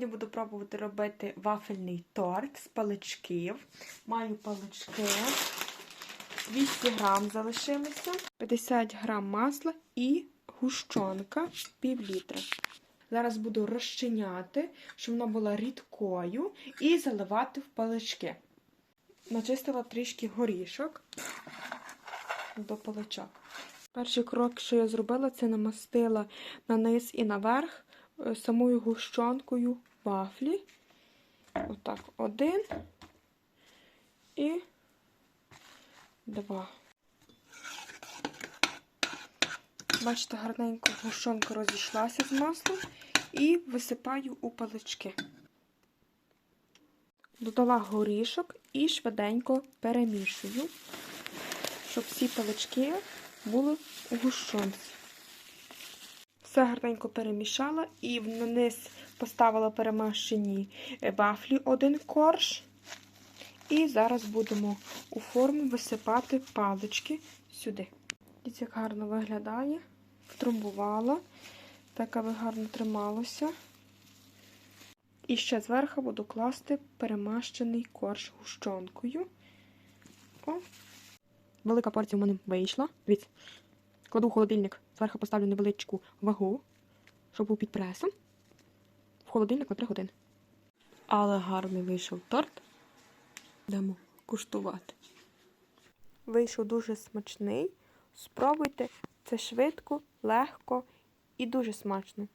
Я буду пробувати робити вафельний торт з паличків. Маю палички. 200 грам залишилося, 50 грам масла і гущонка пів літра. Зараз буду розчиняти, щоб вона була рідкою, і заливати в палички. Начистила трішки горішок до паличок. Перший крок, що я зробила, це намастила на низ і наверх самою гущонкою вафлі. Отак, один і два. Бачите, гарненько гущонка розійшлася з маслом і висипаю у палички. Додала горішок і швиденько перемішую, щоб всі палички були у гущонці. Все гарненько перемішала і на поставила перемащені вафлі один корж. І зараз будемо у форму висипати палички сюди. Дивіться, як гарно виглядає. Втрамбувала, так аби гарно трималося. І ще зверху буду класти перемащений корж гущонкою. О. Велика порція в мене вийшла. Дивіться, кладу в холодильник, зверху поставлю невеличку вагу, щоб був під пресом. В холодильник на 3 години. Але гарний вийшов торт. Йдемо куштувати. Вийшов дуже смачний. Спробуйте, це швидко, легко і дуже смачно.